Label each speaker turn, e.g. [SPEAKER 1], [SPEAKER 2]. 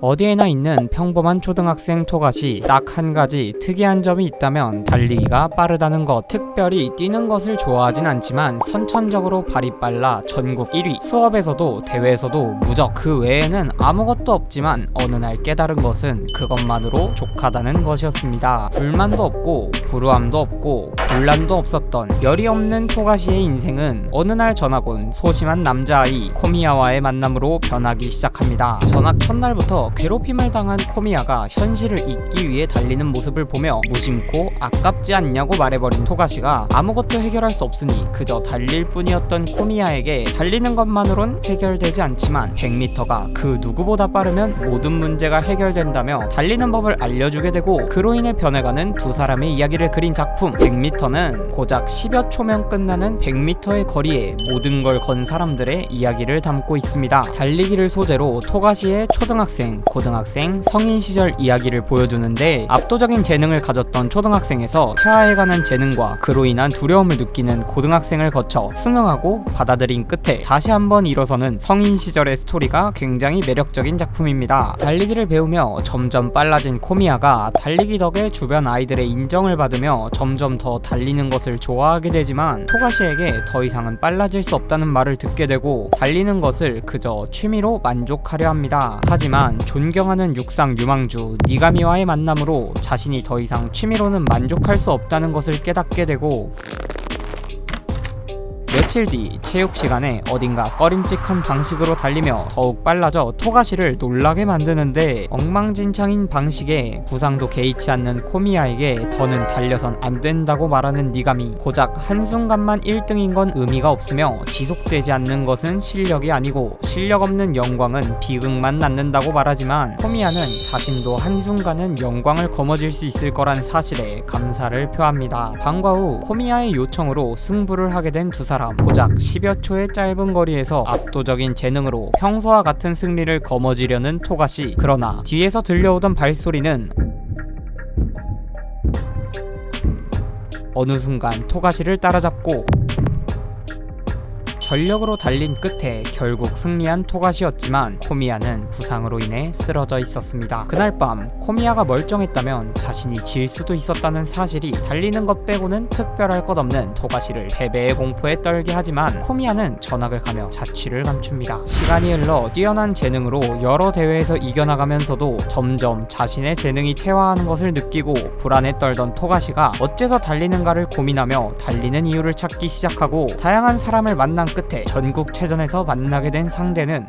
[SPEAKER 1] 어디에나 있는 평범한 초등학생 토갓이 딱 한 가지 특이한 점이 있다면 달리기가 빠르다는 것. 특별히 뛰는 것을 좋아하진 않지만 선천적으로 발이 빨라 전국 1위. 수업에서도 대회에서도 무적. 그 외에는 아무것도 없지만 어느 날 깨달은 것은 그것만으로 족하다는 것이었습니다. 불만도 없고 불우함도 없고 분란도 없었던 열이 없는 토가시의 인생은 어느 날 전학 온 소심한 남자아이 코미야와의 만남으로 변하기 시작합니다. 전학 첫날부터 괴롭힘을 당한 코미야가 현실을 잊기 위해 달리는 모습을 보며 무심코 아깝지 않냐고 말해버린 토가시가 아무것도 해결할 수 없으니 그저 달릴 뿐이었던 코미야에게 달리는 것만으론 해결되지 않지만 100m가 그 누구보다 빠르면 모든 문제가 해결된다며 달리는 법을 알려주게 되고 그로 인해 변해가는 두 사람의 이야기를 그린 작품 100m는 고작 10여 초면 끝나는 100m의 거리에 모든 걸 건 사람들의 이야기를 담고 있습니다. 달리기를 소재로 토가시의 초등학생, 고등학생, 성인 시절 이야기를 보여주는데 압도적인 재능을 가졌던 초등학생에서 퇴화해가는 재능과 그로 인한 두려움을 느끼는 고등학생을 거쳐 승응하고 받아들인 끝에 다시 한번 일어서는 성인 시절의 스토리가 굉장히 매력적인 작품입니다. 달리기를 배우며 점점 빨라진 코미야가 달리기 덕에 주변 아이들의 인정을 받으며 점점 더 달리는 것을 좋아하게 되지만 토가시에게 더 이상은 빨라질 수 없다는 말을 듣게 되고 달리는 것을 그저 취미로 만족하려 합니다. 하지만 존경하는 육상 유망주 니가미와의 만남으로 자신이 더 이상 취미로는 만족할 수 없다는 것을 깨닫게 되고 며칠 뒤 체육 시간에 어딘가 꺼림직한 방식으로 달리며 더욱 빨라져 토가시를 놀라게 만드는데 엉망진창인 방식에 부상도 개의치 않는 코미야에게 더는 달려선 안 된다고 말하는 니가미 고작 한순간만 1등인 건 의미가 없으며 지속되지 않는 것은 실력이 아니고 실력 없는 영광은 비극만 낳는다고 말하지만 코미야는 자신도 한순간은 영광을 거머쥘 수 있을 거란 사실에 감사를 표합니다. 방과 후 코미야의 요청으로 승부를 하게 된 두 사람 고작 10여 초의 짧은 거리에서 압도적인 재능으로 평소와 같은 승리를 거머쥐려는 토가시 그러나 뒤에서 들려오던 발소리는 어느 순간 토가시를 따라잡고 전력으로 달린 끝에 결국 승리한 토가시였지만 코미야는 부상으로 인해 쓰러져 있었습니다. 그날 밤 코미야가 멀쩡했다면 자신이 질 수도 있었다는 사실이 달리는 것 빼고는 특별할 것 없는 토가시를 패배의 공포에 떨게 하지만 코미야는 전학을 가며 자취를 감춥니다. 시간이 흘러 뛰어난 재능으로 여러 대회에서 이겨나가면서도 점점 자신의 재능이 퇴화하는 것을 느끼고 불안에 떨던 토가시가 어째서 달리는가를 고민하며 달리는 이유를 찾기 시작하고 다양한 사람을 만난 끝에 전국체전에서 만나게 된 상대는